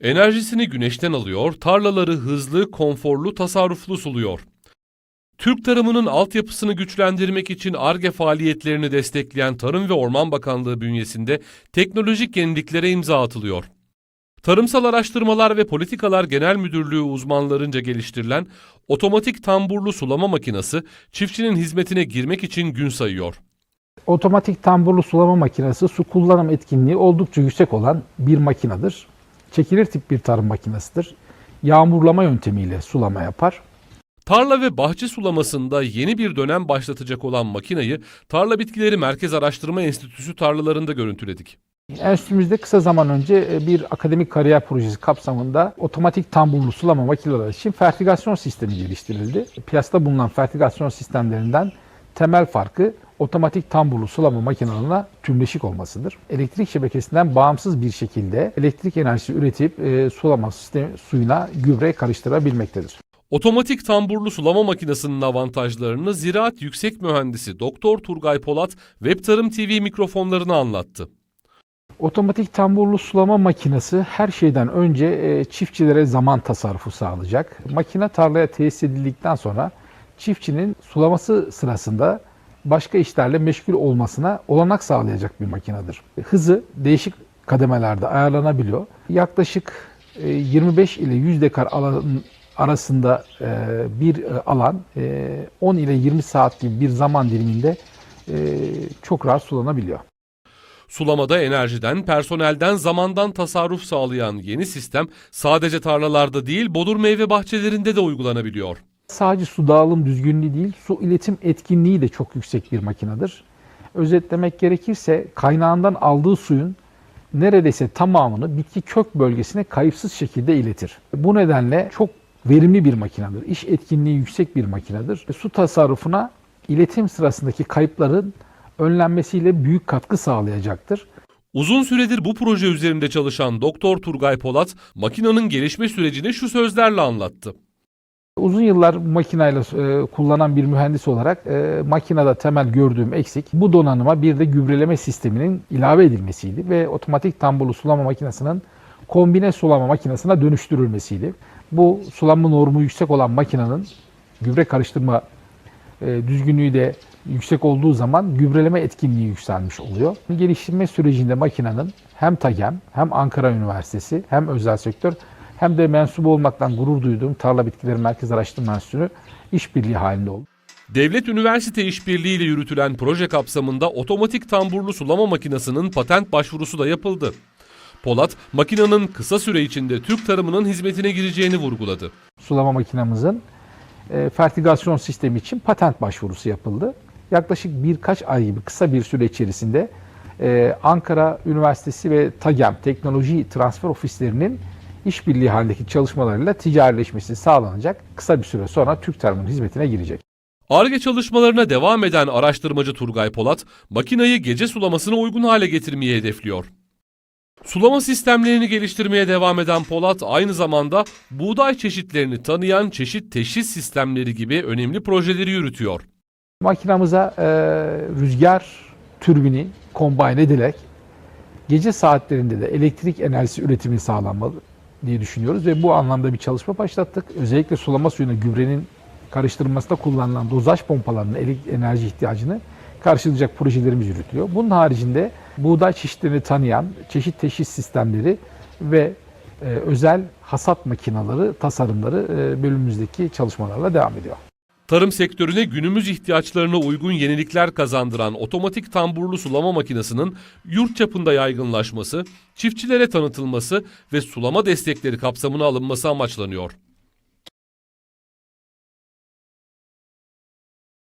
Enerjisini güneşten alıyor, tarlaları hızlı, konforlu, tasarruflu suluyor. Türk tarımının altyapısını güçlendirmek için ARGE faaliyetlerini destekleyen Tarım ve Orman Bakanlığı bünyesinde teknolojik yeniliklere imza atılıyor. Tarımsal Araştırmalar ve Politikalar Genel Müdürlüğü uzmanlarınca geliştirilen otomatik tamburlu sulama makinesi çiftçinin hizmetine girmek için gün sayıyor. Otomatik tamburlu sulama makinesi su kullanım etkinliği oldukça yüksek olan bir makinedir. Çekilir tip bir tarım makinesidir. Yağmurlama yöntemiyle sulama yapar. Tarla ve bahçe sulamasında yeni bir dönem başlatacak olan makinayı Tarla Bitkileri Merkez Araştırma Enstitüsü tarlalarında görüntüledik. Enstitümüzde kısa zaman önce e, bir akademik kariyer projesi kapsamında otomatik tamburlu sulama makineleri için fertigasyon sistemi geliştirildi. Piyasada bulunan fertigasyon sistemlerinden temel farkı otomatik tamburlu sulama makinelerine tümleşik olmasıdır. Elektrik şebekesinden bağımsız bir şekilde elektrik enerjisi üretip e, sulama sistemi suyuna gübre karıştırabilmektedir. Otomatik tamburlu sulama makinesinin avantajlarını Ziraat Yüksek Mühendisi Doktor Turgay Polat Web Tarım TV mikrofonlarına anlattı. Otomatik tamburlu sulama makinesi her şeyden önce e, çiftçilere zaman tasarrufu sağlayacak. Makine tarlaya tesis edildikten sonra çiftçinin sulaması sırasında başka işlerle meşgul olmasına olanak sağlayacak bir makinedir. Hızı değişik kademelerde ayarlanabiliyor. Yaklaşık e, 25 ile 100 dekar alan arasında e, bir e, alan e, 10 ile 20 saat gibi bir zaman diliminde e, çok rahat sulanabiliyor. Sulamada enerjiden, personelden, zamandan tasarruf sağlayan yeni sistem sadece tarlalarda değil bodur meyve bahçelerinde de uygulanabiliyor. Sadece su dağılım düzgünlüğü değil, su iletim etkinliği de çok yüksek bir makinedir. Özetlemek gerekirse kaynağından aldığı suyun neredeyse tamamını bitki kök bölgesine kayıpsız şekilde iletir. Bu nedenle çok verimli bir makinedir. İş etkinliği yüksek bir makinedir. Su tasarrufuna iletim sırasındaki kayıpların önlenmesiyle büyük katkı sağlayacaktır. Uzun süredir bu proje üzerinde çalışan Doktor Turgay Polat, makinenin gelişme sürecini şu sözlerle anlattı. Uzun yıllar bu makineyle e, kullanan bir mühendis olarak e, makinede temel gördüğüm eksik bu donanıma bir de gübreleme sisteminin ilave edilmesiydi ve otomatik tamburlu sulama makinesinin kombine sulama makinesine dönüştürülmesiydi. Bu sulama normu yüksek olan makinenin gübre karıştırma e, düzgünlüğü de yüksek olduğu zaman gübreleme etkinliği yükselmiş oluyor. Geliştirme sürecinde makinenin hem TAGEM hem Ankara Üniversitesi hem özel sektör hem de mensup olmaktan gurur duyduğum Tarla Bitkileri Merkez Araştırma Enstitüsü işbirliği halinde oldu. Devlet üniversite işbirliğiyle yürütülen proje kapsamında otomatik tamburlu sulama makinesinin patent başvurusu da yapıldı. Polat, makinenin kısa süre içinde Türk tarımının hizmetine gireceğini vurguladı. Sulama makinemizin e, fertigasyon sistemi için patent başvurusu yapıldı. Yaklaşık birkaç ay gibi kısa bir süre içerisinde e, Ankara Üniversitesi ve TAGEM Teknoloji Transfer Ofislerinin işbirliği halindeki çalışmalarıyla ticarileşmesi sağlanacak. Kısa bir süre sonra Türk tarımının hizmetine girecek. ARGE çalışmalarına devam eden araştırmacı Turgay Polat, makinayı gece sulamasına uygun hale getirmeyi hedefliyor. Sulama sistemlerini geliştirmeye devam eden Polat aynı zamanda buğday çeşitlerini tanıyan çeşit teşhis sistemleri gibi önemli projeleri yürütüyor. Makinamıza e, rüzgar türbini kombine edilerek gece saatlerinde de elektrik enerjisi üretimi sağlanmalı diye düşünüyoruz ve bu anlamda bir çalışma başlattık. Özellikle sulama suyuna gübrenin karıştırılmasında kullanılan dozaj pompalarının enerji ihtiyacını karşılayacak projelerimiz yürütülüyor. Bunun haricinde buğday çeşitlerini tanıyan çeşit teşhis sistemleri ve e, özel hasat makineleri, tasarımları e, bölümümüzdeki çalışmalarla devam ediyor. Tarım sektörüne günümüz ihtiyaçlarına uygun yenilikler kazandıran otomatik tamburlu sulama makinesinin yurt çapında yaygınlaşması, çiftçilere tanıtılması ve sulama destekleri kapsamına alınması amaçlanıyor.